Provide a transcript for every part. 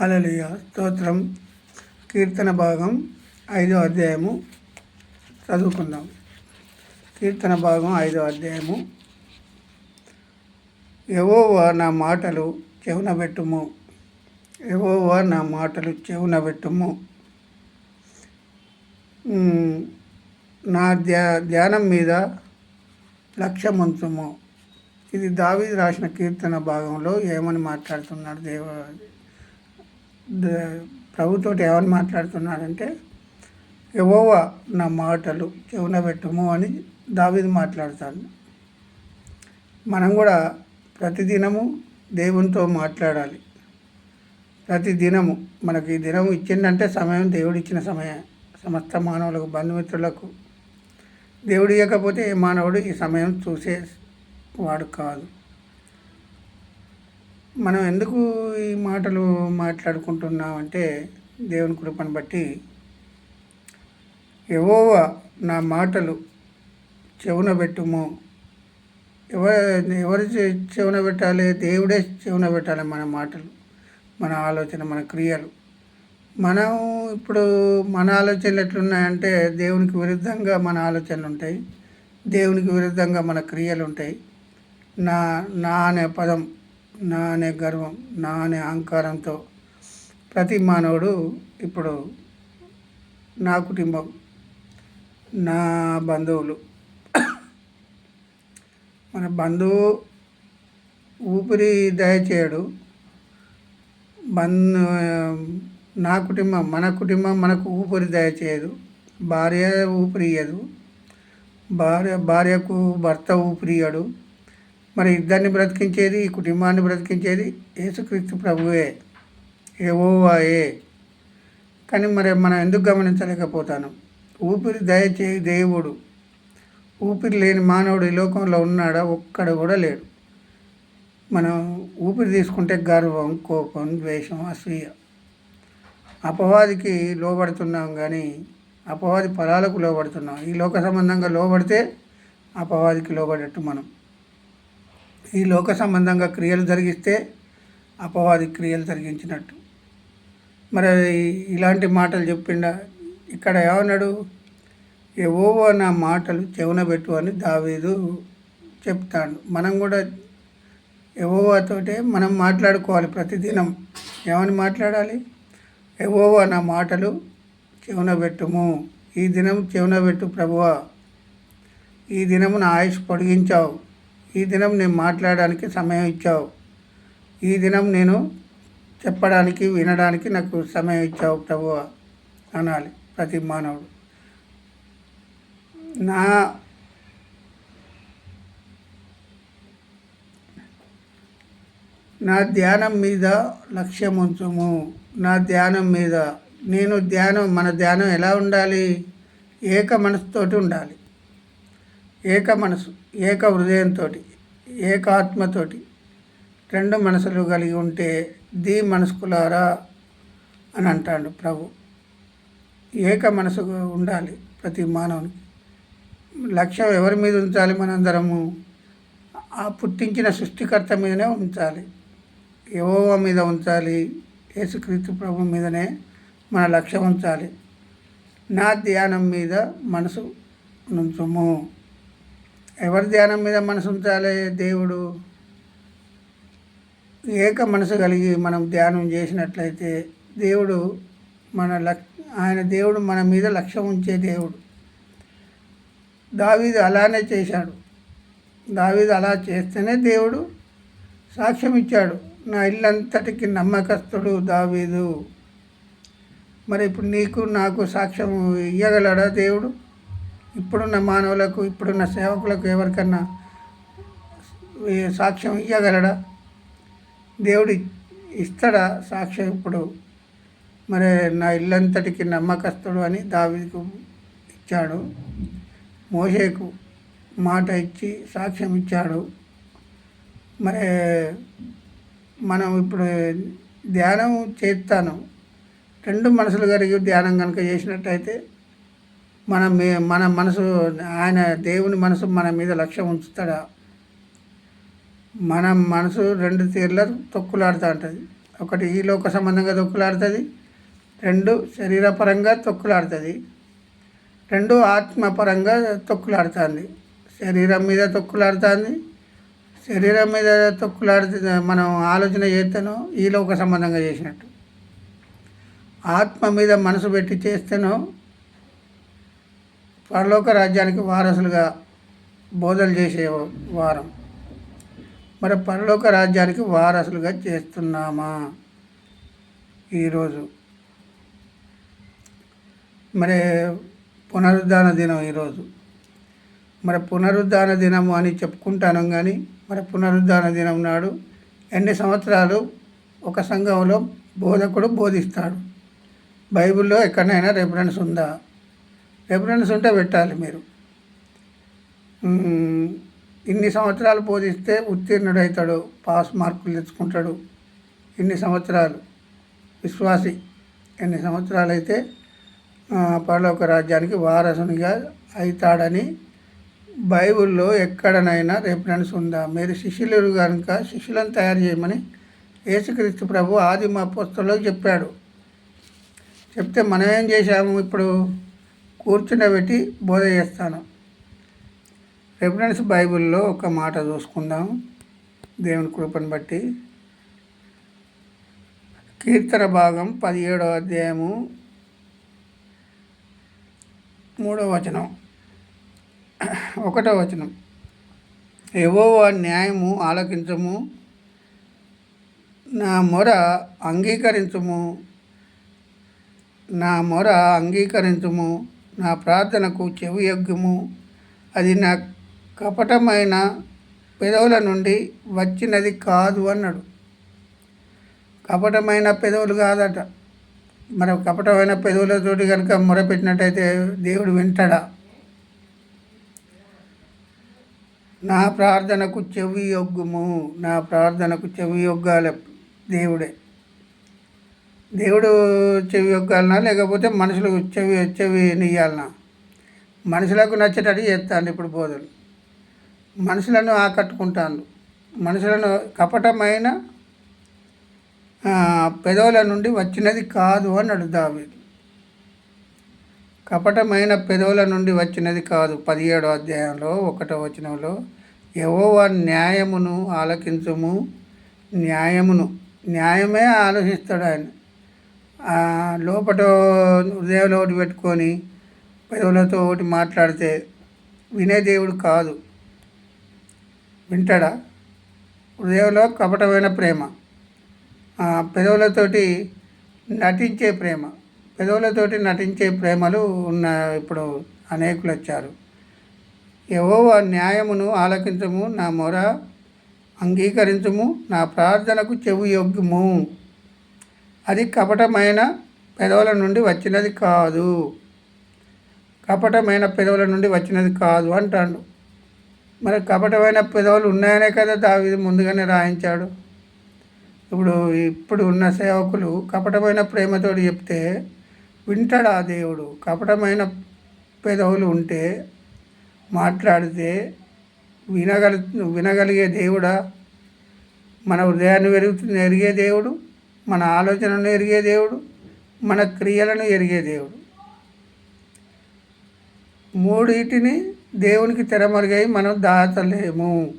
అలలియ స్తోత్రం. కీర్తన భాగం ఐదో అధ్యాయము. చదువుకుందాం. కీర్తన భాగం ఐదో అధ్యాయము. ఎవోవా నా మాటలు చెవునబెట్టుము ఎవోవా నా మాటలు చెవునబెట్టుము నా ధ్యా ధ్యానం మీద లక్ష్యముంచుము. ఇది దావీ రాసిన కీర్తన భాగంలో ఏమని మాట్లాడుతున్నాడు దేవ? ప్రభుతో ప్రభుతోటి ఏమని మాట్లాడుతున్నాడంటే ఎవోవా నా మాటలు చెవున పెట్టుము అని దావిది మాట్లాడతాడు. మనం కూడా ప్రతిదినము దేవునితో మాట్లాడాలి. ప్రతి దినము మనకి ఈ దినం ఇచ్చిందంటే సమయం దేవుడు ఇచ్చిన సమయం సమస్త మానవులకు బంధుమిత్రులకు దేవుడు ఇవ్వకపోతే ఏ మానవుడు ఈ సమయం చూసే వాడు కాదు. మనం ఎందుకు ఈ మాటలు మాట్లాడుకుంటున్నామంటే దేవుని కృపను బట్టి ఎవోవా నా మాటలు చెవున పెట్టుము. ఎవరు ఎవరు చెవున పెట్టాలి? దేవుడే చెవున పెట్టాలి మన మాటలు మన ఆలోచన మన క్రియలు. మనం ఇప్పుడు మన ఆలోచనలు ఎట్లున్నాయంటే దేవునికి విరుద్ధంగా మన ఆలోచనలు ఉంటాయి దేవునికి విరుద్ధంగా మన క్రియలు ఉంటాయి. నా నా అనే పదం నా అనే గర్వం నా అనే అహంకారంతో. ప్రతి మానవుడు ఇప్పుడు నా కుటుంబం నా బంధువులు. మన బంధువు ఊపిరి దయచేయడు బంధు నా కుటుంబం మన కుటుంబం మనకు ఊపిరి దయచేయదు భార్య ఊపిరి ఇయ్యదు. భార్య భార్యకు భర్త ఊపిరియడు మరి ఇద్దరిని బ్రతికించేది ఈ కుటుంబాన్ని బ్రతికించేది యేసుక్రీస్తు ప్రభువే ఏవోవాయే కానీ మరి మనం ఎందుకు గమనించలేకపోతాను? ఊపిరి దయచే దేవుడు. ఊపిరి లేని మానవుడు ఈ లోకంలో ఉన్నాడా? ఒక్కడు కూడా లేడు. మనం ఊపిరి తీసుకుంటే గర్వం కోపం ద్వేషం అసూయ. అపవాదికి లోబడుతున్నాం కానీ అపవాది ఫలాలకు లోబడుతున్నాం. ఈ లోక సంబంధంగా లోబడితే అపవాదికి లోబడేట్టు మనం. ఈ లోక సంబంధంగా క్రియలు జరిగిస్తే అపవాది క్రియలు జరిగించినట్టు. మరి ఇలాంటి మాటలు చెప్పిండా ఇక్కడ ఏమన్నాడు? ఎవోవో నా మాటలు చెవున పెట్టు అని దావీదు చెప్తాడు. మనం కూడా ఎవోవాతోటే మనం మాట్లాడుకోవాలి ప్రతిదినం. ఏమని మాట్లాడాలి? ఏవోవా నా మాటలు చెవున పెట్టుము ఈ దినం చెవున పెట్టు ప్రభువా. ఈ దినము నా ఆయుష్ పొడిగించావు. ఈ దినం నేను మాట్లాడడానికి సమయం ఇచ్చావు. ఈ దినం నేను చెప్పడానికి వినడానికి నాకు సమయం ఇచ్చావు ప్రభువా అనాలి ప్రతి మానవుడు. నా నా ధ్యానం మీద లక్ష్యం ఉంచుము. నా ధ్యానం మీద నేను ధ్యానం మన ధ్యానం ఎలా ఉండాలి? ఏక మనసుతోటి ఉండాలి. ఏక మనసు ఏక హృదయంతో ఏకాత్మతోటి రెండు మనసులు కలిగి ఉంటే ది మనసుకులారా అని అంటాడు ప్రభు. ఏక మనసు ఉండాలి ప్రతి మానవునికి. లక్ష్యం ఎవరి మీద ఉంచాలి మనందరము? ఆ పుట్టించిన సృష్టికర్త మీదనే ఉంచాలి. ఎవో మీద ఉంచాలి. యేసుక్రీస్తు ప్రభు మీదనే మన లక్ష్యం ఉంచాలి. నా ధ్యానం మీద మనసు ఉంచుము. ఎవరి ధ్యానం మీద మనసు ఉంచాలి దేవుడు? ఏక మనసు కలిగి మనం ధ్యానం చేసినట్లయితే దేవుడు మన లక్ ఆయన దేవుడు మన మీద లక్ష్యం ఉంచే దేవుడు. దావీదు అలానే చేశాడు. దావీదు అలా చేస్తేనే దేవుడు సాక్ష్యం ఇచ్చాడు. నా ఇల్లంతటికి నమ్మకస్తుడు దావీదు. మరి ఇప్పుడు నీకు నాకు సాక్ష్యం ఇవ్వగలడా దేవుడు? ఇప్పుడున్న మానవులకు ఇప్పుడున్న సేవకులకు ఎవరికన్నా సాక్ష్యం ఇవ్వగలడా దేవుడి ఇస్తాడా సాక్ష్యం ఇప్పుడు? మరి నా ఇల్లంతటికి నమ్మకస్తుడు అని దావికు ఇచ్చాడు. మోషేకు మాట ఇచ్చి సాక్ష్యం ఇచ్చాడు. మరి మనం ఇప్పుడు ధ్యానం చేస్తాను. రెండు మనసులు కలిగి ధ్యానం కనుక చేసినట్టయితే మన మీ మన మనసు ఆయన దేవుని మనసు మన మీద లక్ష్యం ఉంచుతాడా? మన మనసు రెండు తీర్ల తొక్కులాడుతూ ఉంటుంది. ఒకటి ఈ లోక సంబంధంగా తొక్కులాడుతుంది రెండు శరీరపరంగా తొక్కులాడుతుంది రెండు ఆత్మపరంగా తొక్కులాడుతుంది. శరీరం మీద తొక్కులాడుతుంది శరీరం మీద తొక్కులాడుతుంది మనం ఆలోచన చేస్తేనో ఈ లోక సంబంధంగా చేసినట్టు. ఆత్మ మీద మనసు పెట్టి చేస్తేనో పరలోక రాజ్యానికి వారసులుగా బోధలు చేసే వారం. మరి పరలోక రాజ్యానికి వారసులుగా చేస్తున్నామా? ఈరోజు మరి పునరుద్ధాన దినం ఈరోజు మరి పునరుద్ధాన దినము అని చెప్పుకుంటాను కానీ మరి పునరుద్ధాన దినం నాడు ఎన్ని సంవత్సరాలు ఒక సంఘంలో బోధకుడు బోధిస్తాడు? బైబిల్లో ఎక్కడైనా రెఫరెన్స్ ఉందా? రెఫరెన్స్ ఉంటే పెట్టాలి మీరు. ఇన్ని సంవత్సరాలు బోధిస్తే ఉత్తీర్ణుడు అవుతాడు పాస్ మార్కులు తెచ్చుకుంటాడు. ఇన్ని సంవత్సరాలు. విశ్వాసి. ఎన్ని సంవత్సరాలు అయితే పరలోక రాజ్యానికి వారసునిగా అవుతాడని బైబిల్లో ఎక్కడనైనా రెఫరెన్స్ ఉందా? మీరు శిష్యులు కనుక శిష్యులను తయారు చేయమని యేసుక్రీస్తు ప్రభు ఆదిమ పుస్తకంలో చెప్పాడు. చెప్తే మనం ఏం చేశాము ఇప్పుడు? కూర్చుండబెట్టి బోధ చేస్తాను. రెఫరెన్స్ బైబిల్లో ఒక మాట చూసుకుందాం. దేవుని కృపను బట్టి. కీర్తన భాగం పదిహేడవ అధ్యాయము మూడవ వచనం. ఒకటో వచనం. ఏవో న్యాయము ఆలకించము. నా మొర అంగీకరించుము. నా మొర అంగీకరించుము. నా ప్రార్థనకు చెవి యజ్ఞము అది నా కపటమైన పెదవుల నుండి వచ్చినది కాదు అన్నాడు. కపటమైన పెదవులు కాదట. మరి కపటమైన పెదవులతోటి కనుక మొరపెట్టినట్టయితే దేవుడు వింటాడా? నా ప్రార్థనకు చెవి యొగ్గుము నా ప్రార్థనకు చెవి యొగ్గాలి దేవుడే. దేవుడు చెవి యొగ్గాలనా లేకపోతే మనుషులు చెవి చెవి నియ్యాలనా మనుషులకు నచ్చేటట్టు చేస్తాను ఇప్పుడు బోధలు. మనుషులను ఆకట్టుకుంటాను మనుషులను కపటమైన పెదవుల నుండి వచ్చినది కాదు అన్నాడు దావీదు. కపటమైన పెదవుల నుండి వచ్చినది కాదు. పదిహేడో అధ్యాయంలో ఒకటో వచనంలో యెహోవా న్యాయమును ఆలకించము. న్యాయమును న్యాయమే ఆలోచిస్తాడు ఆయన. లోపట హృదయంలో ఒకటి పెట్టుకొని పెదవులతో ఒకటి మాట్లాడితే వినే దేవుడు కాదు. వింటాడా? హృదయంలో కపటమైన ప్రేమ. పెదవులతోటి నటించే ప్రేమ. పెదవులతోటి నటించే ప్రేమలు ఉన్న ఇప్పుడు అనేకులు వచ్చారు. ఏవో న్యాయమును ఆలకించము నా మొర అంగీకరించము నా ప్రార్థనకు చెవు యొగ్గుము అది కపటమైన పెదవుల నుండి వచ్చినది కాదు. కపటమైన పెదవుల నుండి వచ్చినది కాదు అంటాడు. మరి కపటమైన పెదవులు ఉన్నాయనే కదా దావిది ముందుగానే రాయించాడు. ఇప్పుడు ఇప్పుడు ఉన్న సేవకులు కపటమైన ప్రేమతోటి చెప్తే వింటాడా దేవుడు? కపటమైన పెదవులు ఉంటే మాట్లాడితే వినగలి వినగలిగే దేవుడా? మన హృదయాన్ని పెరుగుతుంది ఎరిగే దేవుడు? మన ఆలోచనను ఎరిగే దేవుడు మన క్రియలను ఎరిగే దేవుడు. మూడింటిని దేవునికి తెరమరుగై మనం దాచలేము.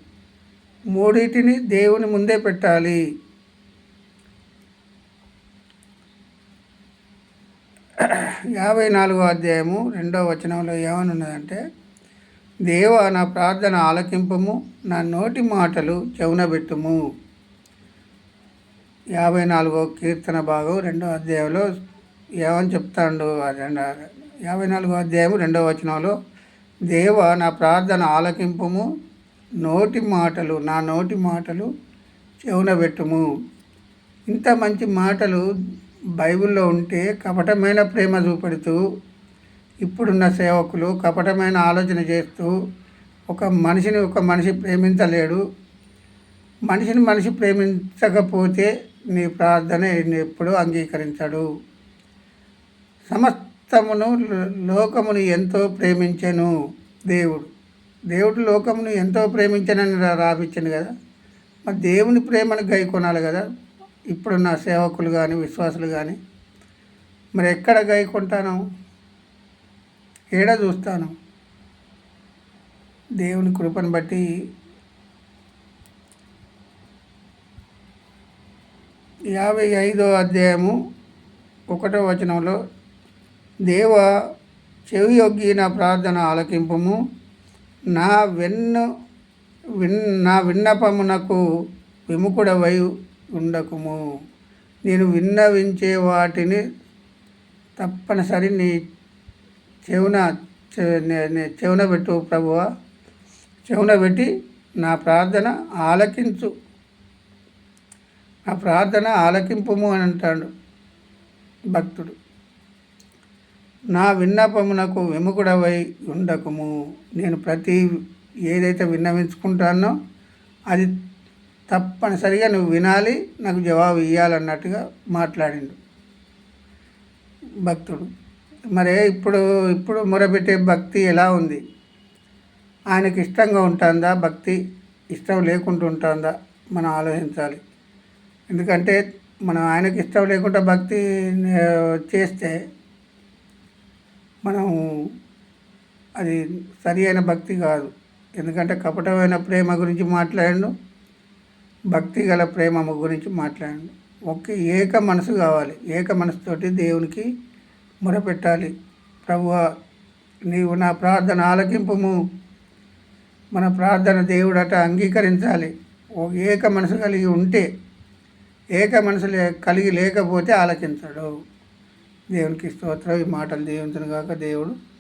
మూడింటిని దేవుని ముందే పెట్టాలి. యాభై నాలుగో అధ్యాయము రెండో వచనంలో ఏమనున్నదంటే దేవ నా ప్రార్థన ఆలకింపము నా నోటి మాటలు చెవునబెట్టుము. యాభై నాలుగో కీర్తన భాగం రెండో అధ్యాయంలో ఏమని చెప్తాడు ఆ యాభై నాలుగో అధ్యాయం రెండో వచనంలో దేవ నా ప్రార్థన ఆలకింపము నోటి మాటలు నా నోటి మాటలు చెవునబెట్టుము ఇంత మంచి మాటలు బైబిల్లో ఉంటే కపటమైన ప్రేమ చూపెడుతూ ఇప్పుడున్న సేవకులు కపటమైన ఆలోచన చేస్తూ ఒక మనిషిని ఒక మనిషి ప్రేమించలేడు. మనిషిని మనిషి ప్రేమించకపోతే నీ ప్రార్థన ఎప్పుడు అంగీకరించడు. సమస్తమును లోకమును ఎంతో ప్రేమించెను దేవుడు. దేవుడు లోకమును ఎంతో ప్రేమించనని రా- రాపించను కదా. మరి దేవుని ప్రేమను గై కొనాలి కదా. ఇప్పుడున్న సేవకులు కానీ విశ్వాసులు కానీ మరి ఎక్కడ గైకుంటాను ఏడ చూస్తాను? దేవుని కృపను బట్టి యాభై ఐదో అధ్యాయము ఒకటో వచనంలో దేవ చెవియొగ్గి నా ప్రార్థన ఆలకింపము. నా వెన్ను విన్ నా విన్నపమునకు విముఖుడవై ఉండకుము. నేను విన్నవించే వాటిని తప్పనిసరి నీ చెవున చెవున పెట్టు ప్రభువ. చెవున పెట్టి నా ప్రార్థన ఆలకించు. నా ప్రార్థన ఆలకింపము అని అంటాడు భక్తుడు. నా విన్నపమునకు విముకుడవై ఉండకము. నేను ప్రతి ఏదైతే విన్నవించుకుంటానో అది తప్పనిసరిగా నువ్వు వినాలి నాకు జవాబు ఇవ్వాలన్నట్టుగా మాట్లాడిండు భక్తుడు. మరి ఇప్పుడు ఇప్పుడు మొరబెట్టే భక్తి ఎలా ఉంది? ఆయనకి ఇష్టంగా ఉంటుందా? భక్తి ఇష్టం లేకుండా ఉంటుందా మనం ఆలోచించాలి. ఎందుకంటే మనం ఆయనకి ఇష్టం లేకుండా భక్తి చేస్తే మనం అది సరి అయిన భక్తి కాదు. ఎందుకంటే కపటమైన ప్రేమ గురించి మాట్లాడండు భక్తి గల ప్రేమ గురించి మాట్లాడండు. ఒకే ఏక మనసు కావాలి. ఏక మనసుతోటి దేవునికి మొరపెట్టాలి. ప్రభువ నీవు నా ప్రార్థన ఆలకింపుము. మన ప్రార్థన దేవుడట అంగీకరించాలి. ఓ ఏక మనసు కలిగి ఉంటే ఏక మనసు కలిగి లేకపోతే ఆలకించడు. దేవునికి స్తోత్రం. ఈ మాటలు దీవించను కాక దేవుడు